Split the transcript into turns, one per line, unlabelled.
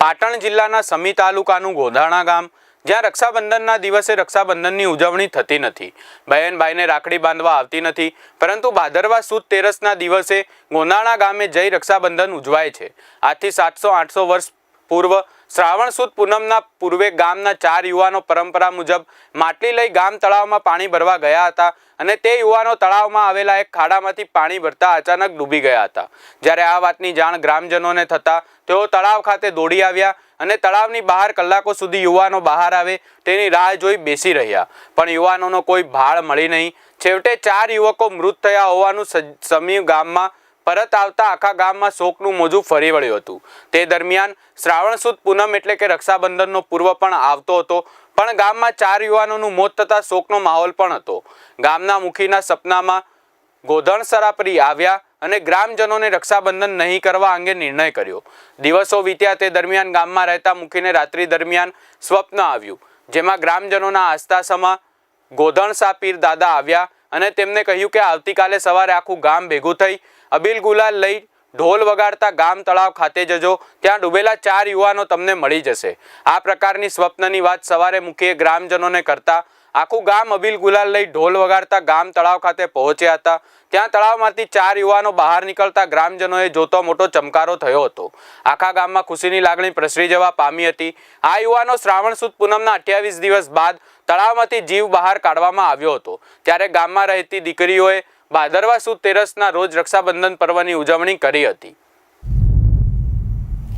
પાટણ જિલ્લાના સમી તાલુકાનું ગોધાણા ગામ, જ્યાં રક્ષાબંધનના દિવસે રક્ષાબંધનની ઉજવણી થતી નથી. બહેન ભાઈને રાખડી બાંધવા આવતી નથી, પરંતુ ભાદરવા સુદ તેરસના દિવસે ગોંધાણા ગામે જઈ રક્ષાબંધન ઉજવાય છે. આજથી સાતસો આઠસો વર્ષ પૂર્વ શ્રાવણ સુદ પૂનમના પૂર્વે ગામના ચાર યુવાનો પરંપરા મુજબ માટલી લઈ ગામ તળાવમાં પાણી ભરવા ગયા હતા અને તે યુવાનો તળાવમાં આવેલા એક ખાડામાંથી પાણી ભરતા અચાનક ડૂબી ગયા હતા. જ્યારે આ વાતની જાણ ગ્રામજનોને થતાં તેઓ તળાવ ખાતે દોડી આવ્યા અને તળાવની બહાર કલાકો સુધી યુવાનો બહાર આવે તેની રાહ જોઈ બેસી રહ્યા. પણ યુવાનોનો કોઈ ભાળ મળી નહીં. છેવટે ચાર યુવકો મૃત થયા હોવાનું સજ- સમી ગામમાં પરત આવતા આખા ગામમાં શોકનું મોજું ફરી વળ્યું હતું. તે દરમિયાન શ્રાવણ સુદ પૂનમ એટલે કે રક્ષાબંધનનો પૂર્વ પણ આવતો હતો, પણ ગામમાં ચાર યુવાનોનું મોત થતાં શોકનો માહોલ પણ હતો. ગામના મુખીના સપનામાં ગોધણ સરાપરી આવ્યા અને ગ્રામજનોને રક્ષાબંધન નહીં કરવા અંગે નિર્ણય કર્યો. દિવસો વીત્યા તે દરમિયાન ગામમાં રહેતા મુખીને રાત્રિ દરમિયાન સ્વપ્ન આવ્યું, જેમાં ગ્રામજનોના આસ્થાસમાં ગોધણ સાપીર દાદા આવ્યા અને તેમને કહ્યું કે આવતીકાલે સવારે આખું ગામ ભેગું થઈ અબીલ ગુલાલ લઈ ઢોલ વગાડતા ગામ તળાવ ખાતે જજો. ત્યાં ડૂબેલા ચાર યુવાનો તમને મળી જશે. આ પ્રકારની સ્વપ્નની વાત સવારે મુખીએ ગ્રામજનોને કરતા આખું ગામ અબીલ ગુલાલ લઈ ઢોલ વગાડતા ગામ તળાવ ખાતે પહોંચ્યા હતા. ત્યાં તળાવમાંથી ચાર યુવાનો બહાર નીકળતા ગ્રામજનોએ જોતો મોટો ચમકારો થયો હતો. આખા ગામમાં ખુશીની લાગણી પ્રસરી જવા પામી હતી. આ યુવાનો શ્રાવણ સુદ પૂનમના અઠ્યાવીસ દિવસ બાદ તળાવમાંથી જીવ બહાર કાઢવામાં આવ્યો હતો. ત્યારે ગામમાં રહેતી દીકરીઓએ ભાદરવા સુદ તેરસના રોજ રક્ષાબંધન પર્વની ઉજવણી કરી હતી.